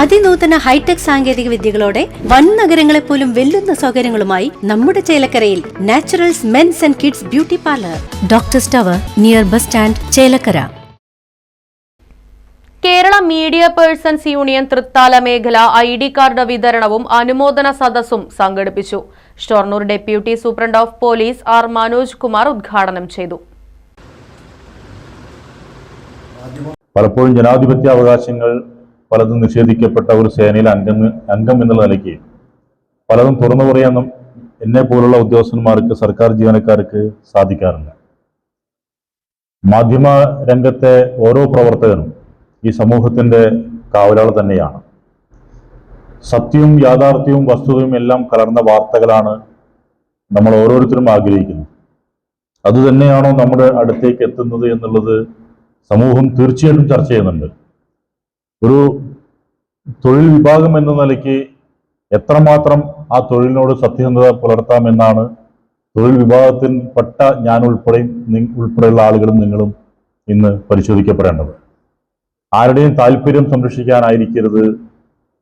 അതിനൂതന hi tech സാങ്കേതിക വിദ്യകളോടെ വൻ നഗരങ്ങളെ പോലും വെല്ലുന്ന സൗകര്യങ്ങളുമായി നമ്മുടെ ചേലക്കരയിൽ naturals mens and kids beauty parlour. Doctor സ്റ്റവർ near bus stand Chelakkara. Kerala media persons union Thrithala മേഖല ഐ ഡി കാർഡ് വിതരണവും അനുമോദന സദസ്സും സംഘടിപ്പിച്ചു. Shoranur deputy superintendent of police R Manoj Kumar ഉദ്ഘാടനം ചെയ്തു. പലപ്പോഴും ജനാധിപത്യ അവകാശങ്ങൾ പലതും നിഷേധിക്കപ്പെട്ട ഒരു സേനയിൽ അംഗം അംഗം എന്നുള്ള നിലയ്ക്ക് പലതും തുറന്നു പറയാനും എന്നെ പോലുള്ള ഉദ്യോഗസ്ഥന്മാർക്ക് സർക്കാർ ജീവനക്കാർക്ക് സാധിക്കാറില്ല. മാധ്യമ രംഗത്തെ ഓരോ പ്രവർത്തകനും ഈ സമൂഹത്തിന്റെ കാവലാൾ തന്നെയാണ്. സത്യവും യാഥാർത്ഥ്യവും വസ്തുതയും എല്ലാം കലർന്ന വാർത്തകളാണ് നമ്മൾ ഓരോരുത്തരും ആഗ്രഹിക്കുന്നത്. അതുതന്നെയാണോ നമ്മുടെ അടുത്തേക്ക് എത്തുന്നത് എന്നുള്ളത് സമൂഹം തീർച്ചയായിട്ടും ചർച്ച ചെയ്യുന്നുണ്ട്. ഒരു തൊഴിൽ വിഭാഗം എന്ന നിലയ്ക്ക് എത്രമാത്രം ആ തൊഴിലിനോട് സത്യസന്ധത പുലർത്താമെന്നാണ് തൊഴിൽ വിഭാഗത്തിൽപ്പെട്ട ഞാൻ ഉൾപ്പെടെ ഉൾപ്പെടെയുള്ള ആളുകളും നിങ്ങളും ഇന്ന് പരിശോധിക്കപ്പെടേണ്ടത്. ആരുടെയും താല്പര്യം സംരക്ഷിക്കാനായിരിക്കരുത്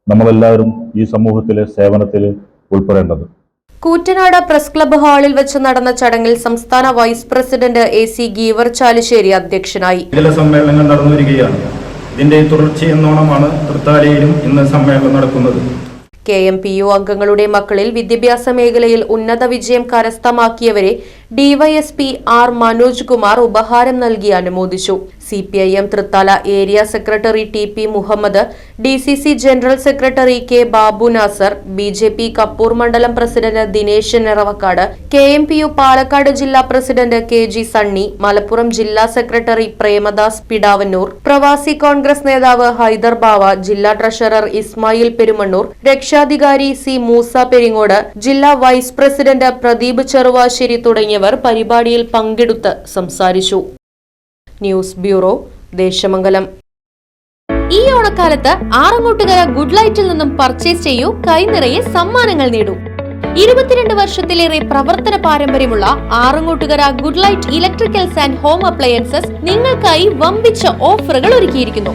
നമ്മളെല്ലാവരും ഈ സമൂഹത്തിലെ സേവനത്തിൽ ഉൾപ്പെടേണ്ടത്. കൂറ്റനാട് പ്രസ് ക്ലബ്ബ് ഹാളിൽ വെച്ച് നടന്ന ചടങ്ങിൽ സംസ്ഥാന vice president A C Geevar Chalissery അധ്യക്ഷനായി സമ്മേളനങ്ങൾ നടന്നു വരികയാണ് ഇതിന്റെ തുടർച്ചയെന്നോണമാണ് തൃത്താലയിലും ഇന്ന് സമ്മേളനം നടക്കുന്നത്. കെ എം പി യു അംഗങ്ങളുടെ മക്കളിൽ വിദ്യാഭ്യാസ മേഖലയിൽ ഉന്നത വിജയം കരസ്ഥമാക്കിയവരെ ഡിവൈഎസ്പി ആർ മനോജ് കുമാർ ഉപഹാരം നൽകി അനുമോദിച്ചു. C P I M Thrithala area secretary T P Muhammad D C C general secretary K Babu Nasar B J P Kappur മണ്ഡലം president Dinesh Niravakkad K M P U Palakkad ജില്ലാ president K G Sunny Malappuram ജില്ലാ secretary Premadas പിടാവന്നൂർ പ്രവാസി കോൺഗ്രസ് നേതാവ് ഹൈദർ ബാവ ജില്ലാ treasurer Ismail Perumannur രക്ഷാധികാരി C Musa Peringode ജില്ലാ vice president Pradeep Cheruvassery തുടങ്ങിയവർ പരിപാടിയിൽ പങ്കെടുത്ത് സംസാരിച്ചു. News bureau Desamangalam. ഈ ഓണക്കാലത്ത് ആറങ്ങോട്ടുകര ഗുഡ് ലൈറ്റിൽ നിന്നും പർച്ചേസ് ചെയ്യൂ കൈനിറയെ സമ്മാനങ്ങൾ നേടൂ. ഇരുപത്തിരണ്ട് വർഷത്തിലേറെ പ്രവർത്തന പാരമ്പര്യമുള്ള Arangottukara good light electricals and home appliances നിങ്ങൾക്കായി വമ്പിച്ച ഓഫറുകൾ ഒരുക്കിയിരിക്കുന്നു.